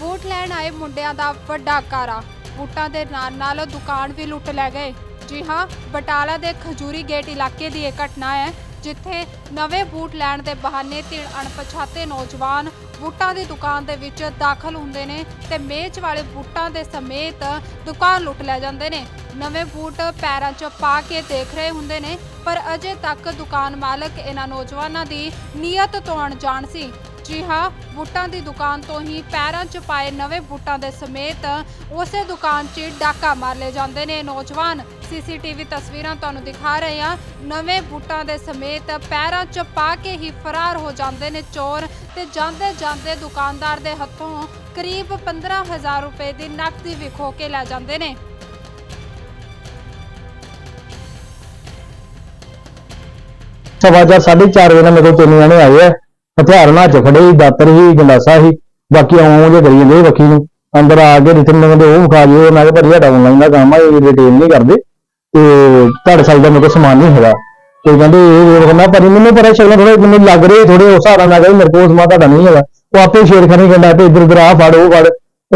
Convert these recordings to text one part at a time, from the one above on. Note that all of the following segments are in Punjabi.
ਵੋਟ ਲੈਣ ਆਏ ਮੁੰਡਿਆਂ ਦਾ ਵੱਡਾ ਕਾਰਾ। ਵੋਟਾਂ ਦੇ ਨਾਲ ਨਾਲ ਦੁਕਾਨ ਵੀ ਲੁੱਟ ਲੈ ਗਏ। ਜੀ ਹਾਂ, ਬਟਾਲਾ ਦੇ ਖਜੂਰੀ ਗੇਟ ਇਲਾਕੇ ਦੀ ਇਹ ਘਟਨਾ ਹੈ, ਜਿੱਥੇ ਨਵੇਂ ਬੂਟ ਲੈਣ ਦੇ ਬਹਾਨੇ ਤਿੰਨ ਅਣਪਛਾਤੇ ਨੌਜਵਾਨ ਬੂਟਾਂ ਦੀ ਦੁਕਾਨ ਦੇ ਵਿੱਚ ਦਾਖਲ ਹੁੰਦੇ ਨੇ ਤੇ ਮੇਚ ਵਾਲੇ ਬੂਟਾਂ ਦੇ ਸਮੇਤ ਦੁਕਾਨ ਲੁੱਟ ਲੈ ਜਾਂਦੇ ਨੇ। ਨਵੇਂ ਬੂਟ ਪੈਰਾਂ 'ਚ ਪਾ ਕੇ ਦੇਖ ਰਹੇ ਹੁੰਦੇ ਨੇ, ਪਰ ਅਜੇ ਤੱਕ ਦੁਕਾਨ ਮਾਲਕ ਇਹਨਾਂ ਨੌਜਵਾਨਾਂ ਦੀ ਨੀਅਤ ਤੋਂ ਅਣਜਾਣ ਸੀ। ਜੀ ਹਾਂ, ਬੂਟਾਂ ਦੀ ਦੁਕਾਨ ਤੋਂ ਹੀ ਪੈਰਾਂ 'ਚ ਪਾਏ ਨਵੇਂ ਬੂਟਾਂ ਦੇ ਸਮੇਤ ਉਸੇ ਦੁਕਾਨ 'ਚ ਡਾਕਾ ਮਾਰ ਲਏ ਜਾਂਦੇ ਨੇ। ਨੌਜਵਾਨ ਸੀਸੀਟੀਵੀ ਤਸਵੀਰਾਂ ਤੁਹਾਨੂੰ ਦਿਖਾ ਰਹੇ ਹਾਂ। ਨਵੇਂ ਬੂਟਾਂ ਦੇ ਸਮੇਤ ਪੈਰਾਂ 'ਚ ਪਾ ਕੇ ਹੀ ਫਰਾਰ ਹੋ ਜਾਂਦੇ ਨੇ ਚੋਰ ਤੇ ਜਾਂਦੇ ਜਾਂਦੇ ਦੁਕਾਨਦਾਰ ਦੇ ਹੱਥੋਂ ਕਰੀਬ 15000 ਰੁਪਏ ਦੀ ਨਕਦੀ ਵੀ ਖੋ ਕੇ ਲੈ ਜਾਂਦੇ ਨੇ। ਸਵਾ ਚਾਰ, ਸਾਢੇ ਚਾਰ ਵਜੇ ਨਾਲ ਮੇਰੇ ਕੋਲ ਤਿੰਨ ਜਣੇ ਆਏ ਆ। ਹਥਿਆਰ ਨਾਲ ਚ ਖੜੇ ਸੀ ਦਾਤਰ ਸੀ ਗੰਡਾਸਾ ਹੀ ਬਾਕੀ ਆਉਂ ਜੇ ਕਰੀ ਜਾਂਦੇ ਵਕੀ ਨੂੰ। ਅੰਦਰ ਆ ਕੇ ਰਿਟਰਨ ਮੰਗਦੇ ਉਹ ਵਿਖਾ ਜਿਓ ਮੈਂ ਕਿਹਾ ਭਾਜੀ ਸਾਡਾ ਆਨਲਾਈਨ ਦਾ ਕੰਮ ਆ, ਇਹ ਰਿਟੇਲ ਨਹੀਂ ਕਰਦੇ। ਤੇ ਤੁਹਾਡੇ ਸਾਈਡ ਦਾ ਮੇਰੇ ਕੋਲ ਸਮਾਨ ਨਹੀਂ ਹੈਗਾ। ਤੇ ਕਹਿੰਦੇ ਇਹ ਵੇਖਣਾ ਭਾਜੀ, ਮੈਨੂੰ ਪਤਾ ਸ਼ਕਲ ਥੋੜੇ ਮੈਨੂੰ ਲੱਗ ਰਹੇ ਥੋੜੇ ਉਸ ਹਿਸਾਬ ਨਾਲ, ਮੈਂ ਮੇਰੇ ਕੋਲ ਸਮਾਨ ਤੁਹਾਡਾ ਨਹੀਂ ਹੈਗਾ। ਉਹ ਆਪੇ ਛੇੜਖਾਨੀ ਕਹਿੰਦਾ ਤੇ ਇੱਧਰ ਉੱਧਰ ਆ ਫੜ, ਉਹ ਫੜ।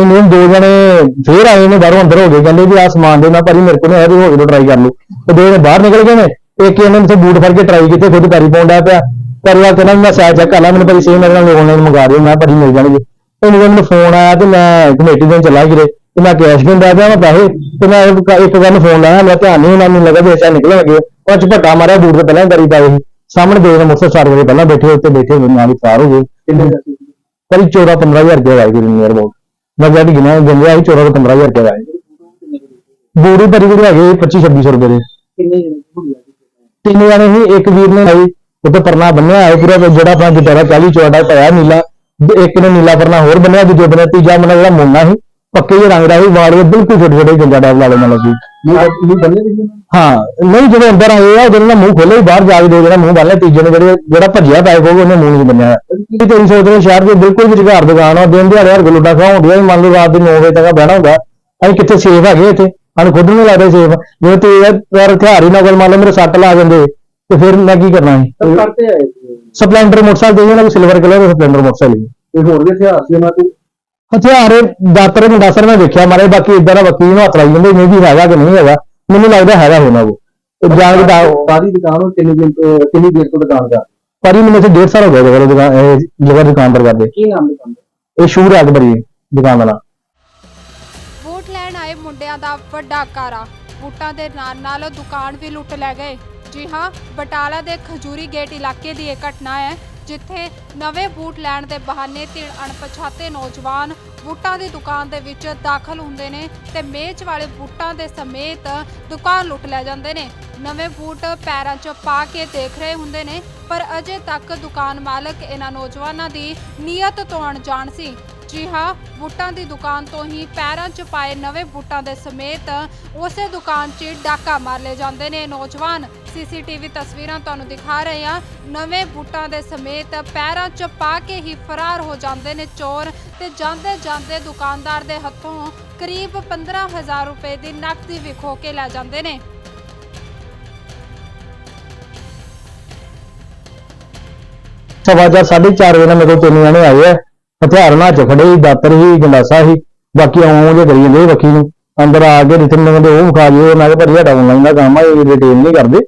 ਇਹਨੇ ਦੋ ਜਣੇ ਫੇਰ ਆਏ ਨੇ, ਬਾਹਰੋਂ ਅੰਦਰ ਹੋ ਗਏ। ਕਹਿੰਦੇ ਵੀ ਆ ਸਮਾਨ ਦੇ ਮੈਂ ਭਾਜੀ ਮੇਰੇ ਕੋਲ ਹੈ ਵੀ ਹੋ ਕੇ ਟਰਾਈ ਕਰ ਲਓ। ਤੇ ਦੋ ਜਣੇ ਬਾਹਰ ਨਿਕਲ ਗਏ ਨੇ। ਇੱਕ ਇਹਨੇ ਮੈਨੂੰ ਬੂਟ ਫੜ ਕੇ ਟਰਾਈ ਕੀਤੇ, ਖੁਦ ਕਰੀ ਪਾਉਂਦਾ ਪਿਆ। ਕਰਿਆ ਕਹਿੰਦਾ ਵੀ ਮੈਂ ਸਾਇਦ ਚੈੱਕ ਕਰ ਲਾ ਮੈਨੂੰ ਭਾਜੀ ਸਹੀ ਮੇਰੇ ਨਾਲ ਆਨਲਾਈਨ ਮੰਗਾ ਦਿਓ ਮੈਂ ਭਾਜੀ ਮਿਲ ਜਾਣਗੇ। ਉਹਨੂੰ ਕਹਿੰਦਾ ਮੈਨੂੰ ਫੋਨ ਆਇਆ ਤੇ ਮੈਂ ਕਮੇਟੀ ਦੇ ਚਲਾ ਗਿਰੇ ਤੇ ਮੈਂ ਕੈਸ਼ ਦਿੰਦਾ ਪਿਆ ਮੈਂ ਪੈਸੇ ਤੇ ਮੈਂ ਇੱਕ ਗੱਲ ਫੋਨ ਲਾਇਆ ਮੈਂ ਧਿਆਨ ਨਹੀਂ ਉਹਨਾਂ ਨੂੰ ਲੱਗਾ ਵੀ ਐਸਾ ਨਿਕਲਣ ਲੱਗੇ। ਉਹ ਚ ਭੱਟਾ ਮਾਰਿਆ ਬੂਟ ਤੇ ਪਹਿਲਾਂ ਕਰੀ ਪਾਏ ਸਾਹਮਣੇ ਦੋ ਮੁਕਤਸਰ ਚਾਰ ਵਜੇ ਪਹਿਲਾਂ ਬੈਠੇ ਉੱਤੇ ਬੈਠੇ ਹੋਏ ਨਾਲ ਹੀ ਫਰਾਰ ਹੋ ਗਏ। ਕਰੀ 14 15000 ਰੁਪਏ ਆਏ ਗੁਰੂ ਨੀਅਰ ਅਬਾਊਟ ਮੈਂ ਜਦ ਗਿਣਿਆ ਜੰਦੇ ਆਈ 14 ਤੋਂ 15000 ਰੁਪਏ ਆਏ ਬੂੜੀ ਪਰੀ ਜਿਹੜੇ ਹੈਗੇ 25 2600 ਰੁਪਏ ਦੇ। ਕਿੰਨੇ ਜਣੇ? ਤਿੰਨ ਜਣੇ ਸੀ ਇੱਕ ਵੀਰ ਨੇ ਆਈ ਉੱਤੇ ਪਰਨਾ ਬੰਨਿਆ ਹੈ ਪੂਰਾ ਜਿਹੜਾ ਆਪਣਾ ਜਿੱਦਾਂ 40 ਚੌੜਾ ਪਾਇਆ ਨੀਲਾ ਇੱਕ ਨੇ ਨੀਲਾ ਪਰਨਾ ਹੋਰ ਬੰਨਿਆ ਦੂਜੇ ਬੰਨੇ ਤੀਜਾ ਬੰਨਾ ਜਿਹੜਾ ਮੁੰਨਾ ਸੀ ਪੱਕੇ ਜਿਹੇ ਰੰਗ ਦਾ ਸੀ ਵਾਲ ਵੀ ਬਿਲਕੁਲ ਛੋਟੇ ਛੋਟੇ ਜੰਜਾ ਡਾਬ ਵਾਲੇ ਨਾਲ ਸੀ। ਇਹ ਵੀ ਹਾਂ ਨਹੀਂ ਜਦੋਂ ਅੰਦਰ ਆਏ ਆ ਉਹਦੇ ਨਾਲ ਮੂੰਹ ਖੋਲੇ ਬਾਹਰ ਜਾ ਕੇ ਦੋ ਜਿਹੜਾ ਮੂੰਹ ਬੰਨਿਆ ਤੀਜੇ ਨੇ ਜਿਹੜੇ ਜਿਹੜਾ ਭੱਜਿਆ ਪਾਇਆ ਉਹ ਉਹਨੇ ਮੂੰਹ ਨਹੀਂ ਬੰਨਿਆ। ਕੀ ਤੇਰੀ ਸੋਚ ਰਹੇ ਸ਼ਹਿਰ ਦੇ ਬਿਲਕੁਲ ਵਿੱਚ ਘਰ ਦੁਕਾਨ ਆ ਦਿਨ ਦਿਹਾੜੇ ਹਰ ਗਲੂਟਾ ਖਾਉਂਦੀ ਆ ਮੰਨ ਲਓ ਰਾਤ ਦੇ 9 ਵਜੇ ਤੱਕ ਬਹਿਣਾ ਹੁੰਦਾ। ਅਸੀਂ ਕਿੱਥੇ ਸੇਫ ਹੈਗੇ ਇੱਥੇ? ਸਾਨੂੰ ਖੁਦ ਨੂੰ ਲੱਗਦਾ ਸੇਫ ਜੇ ਤੇ ਯਾਰ ਹਥਿਆਰ ਹੀ ਨਾ ਕੋਲ ਮੰਨ ਲਓ ਮੇਰੇ ਸੱਟ ਲਾ ਜਾਂਦੇ। ਤੇ ਫਿਰ ਮੈਂ ਕੀ ਕਰਨਾ ਸੀ ਕਰਤੇ ਆਏ ਸੀ। ਸਪਲੈਂਡਰ ਮੋਟਰਸਾਈਕਲ ਦੇ ਨਾਲ ਸਿਲਵਰ ਕਲਰ ਦਾ ਸਪਲੈਂਡਰ ਮੋਟਰਸਾਈਕਲ। ਇਹ ਹੋਰ ਵੀ ਇਤਿਹਾਸ ਸੀ ਉਹਨਾਂ ਦੇ ਹਥਿਆਰ ਦਾਤਰ ਮੁੰਡਾਸਰ ਮੈਂ ਵੇਖਿਆ ਮਾਰੇ ਬਾਕੀ ਇਦਾਂ ਦਾ ਵਕੀਲ ਨੂੰ ਹੱਥ ਲਾਈ ਜਾਂਦੇ ਨਹੀਂ ਵੀ ਹੈਗਾ ਕਿ ਨਹੀਂ ਹੈਗਾ ਮੈਨੂੰ ਲੱਗਦਾ ਹੈਗਾ ਹੋਣਾ ਉਹ ਤੇ ਜਾਂ ਕਿ ਦਾ ਸਾਰੀ ਦੁਕਾਨ ਉਹ ਕਿੰਨੀ ਦਿਨ ਤੋਂ ਕਿੰਨੀ ਦੇਰ ਤੋਂ ਦੁਕਾਨ ਦਾ ਪਰ ਹੀ ਮੈਨੂੰ ਇੱਥੇ 1.5 ਸਾਲ ਹੋ ਗਿਆ ਜਗ੍ਹਾ ਦੁਕਾਨ ਇਹ ਜਗ੍ਹਾ ਦੁਕਾਨਦਾਰ ਕਰਦੇ ਕੀ ਨਾਮ ਦੁਕਾਨ ਦਾ? ਇਹ ਸ਼ੂਰ ਹੈ ਬਰੀ ਦੁਕਾਨ ਵਾਲਾ ਵੋਟ ਲੈਣ ਆਏ ਮੁੰਡਿਆਂ ਦਾ ਵੱਡਾ ਕਾਰਾ। ਬੂਟਾਂ ਦੇ ਨਾਲ ਨਾਲ ਦੁਕਾਨ ਵੀ ਲੁੱਟ ਲੈ ਗਏ। ਜੀ ਹਾਂ, ਬਟਾਲਾ ਦੇ ਖਜੂਰੀ ਗੇਟ ਇਲਾਕੇ ਦੀ ਇਹ ਘਟਨਾ ਹੈ, ਜਿੱਥੇ ਨਵੇਂ ਬੂਟ ਲੈਣ ਦੇ ਬਹਾਨੇ ਤਿੰਨ ਅਣਪਛਾਤੇ ਨੌਜਵਾਨ ਬੂਟਾਂ ਦੀ ਦੁਕਾਨ ਦੇ ਵਿੱਚ ਦਾਖਲ ਹੁੰਦੇ ਨੇ ਤੇ ਮੇਚ ਵਾਲੇ ਬੂਟਾਂ ਦੇ ਸਮੇਤ ਦੁਕਾਨ ਲੁੱਟ ਲੈ ਜਾਂਦੇ ਨੇ। ਨਵੇਂ ਬੂਟ ਪੈਰਾਂ 'ਚ ਪਾ ਕੇ ਦੇਖ ਰਹੇ ਹੁੰਦੇ ਨੇ, ਪਰ ਅਜੇ ਤੱਕ ਦੁਕਾਨ ਮਾਲਕ ਇਹਨਾਂ ਨੌਜਵਾਨਾਂ ਦੀ ਨੀਅਤ ਤੋਂ ਅਣਜਾਣ ਸੀ। ਜੀ ਹਾਂ ਬੂਟਾਂ ਦੀ ਦੁਕਾਨ ਤੋਂ ਹੀ ਪੈਰਾਂ 'ਚ ਪਾਏ ਨਵੇਂ ਬੂਟਾਂ ਦੇ ਸਮੇਤ ਉਸੇ ਦੁਕਾਨ 'ਚ ਡਾਕਾ ਮਾਰ ਲਏ ਜਾਂਦੇ ਨੇ। ਨੌਜਵਾਨ ਸੀਸੀਟੀਵੀ ਤਸਵੀਰਾਂ ਤੁਹਾਨੂੰ ਦਿਖਾ ਰਹੇ ਹਾਂ। ਨਵੇਂ ਬੂਟਾਂ ਦੇ ਸਮੇਤ ਪੈਰਾਂ 'ਚ ਪਾ ਕੇ ਹੀ ਫਰਾਰ ਹੋ ਜਾਂਦੇ ਨੇ ਚੋਰ ਤੇ ਜਾਂਦੇ ਜਾਂਦੇ ਦੁਕਾਨਦਾਰ ਦੇ ਹੱਥੋਂ ਕਰੀਬ 15000 ਰੁਪਏ ਦੀ ਨਕਦੀ ਵੀ ਖੋ ਕੇ ਲੈ ਜਾਂਦੇ ਨੇ। ਸਵਾ ਚਾਰ, ਸਾਢੇ ਚਾਰ ਵਜੇ ਨਾਲ ਮੇਰੇ ਕੋਲ ਤਿੰਨ ਜਣੇ ਆਏ ਆ। ਹਥਿਆਰ ਨਾਲ ਚ ਖੜੇ ਸੀ ਦਾਤਰ ਸੀ ਗੰਡਾਸਾ ਹੀ ਬਾਕੀ ਆਉਂ ਜੇ ਕਰੀ ਜਾਂਦੇ ਵਕੀ ਨੂੰ। ਅੰਦਰ ਆ ਕੇ ਰਿਟਰਨ ਮੰਗਦੇ ਉਹ ਵਿਖਾ ਜਿਓ ਮੈਂ ਕਿਹਾ ਭਾਜੀ ਸਾਡਾ ਆਨਲਾਈਨ ਦਾ ਕੰਮ ਆ, ਇਹ ਰਿਟੇਲ ਨਹੀਂ ਕਰਦੇ।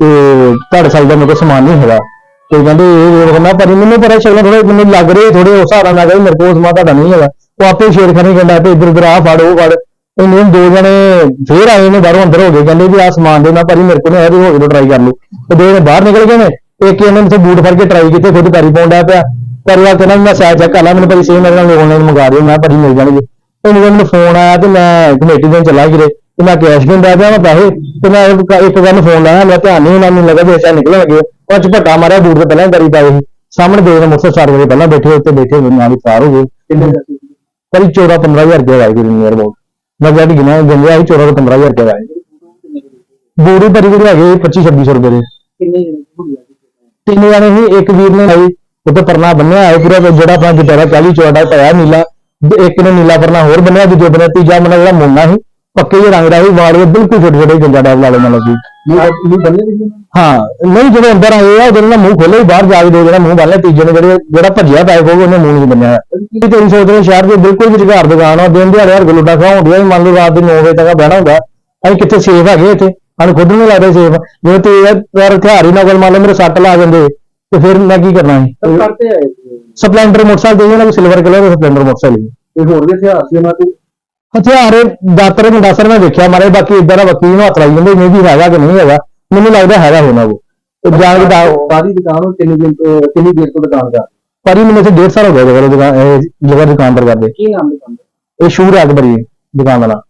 ਤੇ ਤੁਹਾਡੇ ਸਾਈਡ ਦਾ ਮੇਰੇ ਕੋਲ ਸਮਾਨ ਨਹੀਂ ਹੈਗਾ। ਤੇ ਕਹਿੰਦੇ ਇਹ ਵੇਖਣਾ ਭਾਜੀ ਮੈਨੂੰ ਪਤਾ ਸ਼ਕਲ ਥੋੜੇ ਮੈਨੂੰ ਲੱਗ ਰਹੇ ਥੋੜੇ ਉਸ ਹਿਸਾਬ ਨਾਲ, ਮੈਂ ਮੇਰੇ ਕੋਲ ਸਮਾਨ ਤੁਹਾਡਾ ਨਹੀਂ ਹੈਗਾ। ਉਹ ਆਪੇ ਛੇੜਖਾਨੀ ਕਹਿੰਦਾ ਤੇ ਇੱਧਰ ਉੱਧਰ ਆ ਫੜ, ਉਹ ਫੜ। ਇਹਨੇ ਦੋ ਜਣੇ ਫੇਰ ਆਏ ਨੇ, ਬਾਹਰੋਂ ਅੰਦਰ ਹੋ ਗਏ। ਕਹਿੰਦੇ ਵੀ ਆ ਸਮਾਨ ਦੇ ਮੈਂ ਭਾਜੀ ਮੇਰੇ ਕੋਲ ਹੈ ਵੀ ਹੋ ਕੇ ਟਰਾਈ ਕਰ ਲਓ। ਤੇ ਦੋ ਜਣੇ ਬਾਹਰ ਨਿਕਲ ਗਏ ਨੇ। ਇੱਕ ਇਹਨੇ ਮੈਨੂੰ ਬੂਟ ਫੜ ਕੇ ਟਰਾਈ ਕੀਤੇ, ਖੁਦ ਕਰੀ ਪਾਉਂਦਾ ਪਿਆ। ਕਰਿਆ ਕਹਿੰਦਾ ਵੀ ਮੈਂ ਸਾਇਦ ਚੈੱਕ ਕਰ ਲਾ ਮੈਨੂੰ ਭਾਜੀ ਸਹੀ ਮੇਰੇ ਨਾਲ ਆਨਲਾਈਨ ਮੰਗਾ ਦਿਓ ਮੈਂ ਭਾਜੀ ਮਿਲ ਜਾਣਗੇ। ਕਹਿੰਦਾ ਮੈਨੂੰ ਫੋਨ ਆਇਆ ਤੇ ਮੈਂ ਕਮੇਟੀ ਦੇ ਚਲਾ ਗਿਰੇ ਤੇ ਮੈਂ ਕੈਸ਼ ਦਿੰਦਾ ਪਿਆ ਮੈਂ ਪੈਸੇ ਤੇ ਮੈਂ ਇੱਕ ਗੱਲ ਫੋਨ ਲਾਇਆ ਮੈਂ ਧਿਆਨ ਨਹੀਂ ਉਹਨਾਂ ਨੂੰ ਲੱਗਾ ਵੀ ਐਸਾ ਨਿਕਲਣ ਲੱਗੇ ਉਹ ਭੱਟਾ ਮਾਰਿਆ ਬੂਟ ਤੇ ਪਹਿਲਾਂ ਕਰੀ ਪਾਏ ਸਾਹਮਣੇ ਦੋ ਜਣੇ ਮੁਕਤਸਰ ਚਾਰ ਵਜੇ ਪਹਿਲਾਂ ਬੈਠੇ ਉੱਤੇ ਬੈਠੇ ਹੋਏ ਨਾਲ ਹੀ ਫਰਾਰ ਹੋ ਗਏ? ਕਰੀ 14 15000 ਰੁਪਏ ਆਏ ਗੁਰੂ ਨੀਅਰ ਅਬਾਊਟ ਮੈਂ ਜਦ ਗਿਣਿਆ ਜੰਦੇ ਆਈ 14 ਤੋਂ 15000 ਰੁਪਏ ਆਏ? ਬੂੜੀ ਪਰੀ ਜਿਹੜੇ ਹੈਗੇ 25 2600 ਰੁਪਏ ਦੇ। ਕਿੰਨੇ ਜਣੇ? ਤਿੰਨ ਜਣੇ ਸੀ ਇੱਕ ਵੀਰ ਨੇ ਆਈ ਉੱਤੇ ਪਰਨਾ ਬੰਨਿਆ ਹੈ ਪੂਰਾ ਜਿਹੜਾ ਆਪਣਾ ਜਿੱਦਾਂ 40 ਚੌੜਾ ਪਾਇਆ ਨੀਲਾ ਇੱਕ ਨੇ ਨੀਲਾ ਪਰਨਾ ਹੋਰ ਬੰਨਿਆ ਦੂਜੇ ਬੰਨੇ ਤੀਜਾ ਬੰਨਾ ਜਿਹੜਾ ਮੁੰਨਾ ਸੀ ਪੱਕੇ ਜਿਹੇ ਰੰਗ ਦਾ ਸੀ ਵਾਲ ਵੀ ਬਿਲਕੁਲ ਛੋਟੇ ਛੋਟੇ ਜੰਜਾ ਡਾਬ ਵਾਲੇ ਨਾਲ ਸੀ। ਹਾਂ ਨਹੀਂ ਜਦੋਂ ਅੰਦਰ ਆਏ ਆ ਉਹਦੇ ਨਾਲ ਮੂੰਹ ਖੋਲੇ ਹੀ ਬਾਹਰ ਜਾ ਕੇ ਦੋ ਜਿਹੜਾ ਮੂੰਹ ਲਿਆ ਤੀਜੇ ਨੇ ਜਿਹੜੇ ਜਿਹੜਾ ਭੱਜਿਆ ਟਾਈਪ ਹੋਊ ਉਹਨੇ ਮੂੰਹ ਨਹੀਂ ਬੰਨਿਆ। ਕੀ ਤੁਸੀਂ ਸੋਚ ਰਹੇ ਸ਼ਹਿਰ ਦੇ ਬਿਲਕੁਲ ਵੀ ਘਰ ਦੁਕਾਨ ਆ ਦਿਨ ਦਿਹਾੜੇ ਹਰ ਗਲੁੱਡਾ ਖਾਉਂਦੀ ਆ ਮੰਨ ਲਓ ਰਾਤ ਦੇ 9 ਵਜੇ ਤੱਕ ਬਹਿਣਾ ਹੁੰਦਾ। ਅਸੀਂ ਕਿੱਥੇ ਸੇਫ ਹੈਗੇ ਇੱਥੇ? ਸਾਨੂੰ ਖੁਦ ਨੂੰ ਲੱਗਦਾ ਸੇਫ ਜੇ ਤੇ ਯਾਰ ਹਥਿਆਰ ਹੀ ਨਾ ਕੋਲ ਮੰਨ ਲਓ ਮੇਰੇ ਸੱਟ ਲਾ ਜਾਂਦੇ। ਤੇ ਫਿਰ ਮੈਂ ਕੀ ਕਰਨਾ ਕਰਤੇ ਆਏ ਸੀ। ਸਪਲੈਂਡਰ ਮੋਟਰਸਾਈਕਲ ਦੇ ਨਾ ਸਿਲਵਰ ਕਲਰ ਦਾ ਸਪਲੈਂਡਰ ਮੋਟਰਸਾਈਕਲ। ਕੋਈ ਹੋਰ ਵੀ ਹਥਿਆਰ ਸੀ ਉਹਨਾਂ ਕੋਲ? ਹਥਿਆਰ ਦਾਤਰ ਮੁੰਡਾਸਰ ਮੈਂ ਵੇਖਿਆ ਮਾਰੇ ਬਾਕੀ ਇਦਾਂ ਦਾ ਵਕੀਲ ਨੂੰ ਹੱਥ ਲਾਈ ਜਾਂਦੇ ਨਹੀਂ ਵੀ ਹੈਗਾ ਕਿ ਨਹੀਂ ਹੈਗਾ। ਮੈਨੂੰ ਲੱਗਦਾ ਹੈਗਾ ਹੋਣਾ ਉਹ ਤੇ ਕੇ ਦਾ ਸਾਰੀ ਦੁਕਾਨ ਉਹ ਕਿੰਨੀ ਦਿਨ ਤੋਂ ਕਿੰਨੀ ਦੇਰ ਤੋਂ ਦੁਕਾਨ ਕਰ ਪਰ ਹੀ ਮੈਨੂੰ ਇੱਥੇ ਡੇਢ ਸਾਲ ਹੋ ਗਿਆ ਜਗ੍ਹਾ ਦੁਕਾਨ ਇਹ ਜਗ੍ਹਾ ਦੁਕਾਨ ਪਰ ਕਰਦੇ। ਕੀ ਨਾਮ ਦੁਕਾਨ ਦਾ ਇਹ ਸ਼ੂਰ ਹੈ ਬਰੀ ਦੁਕਾਨ ਦਾ ਨਾਮ।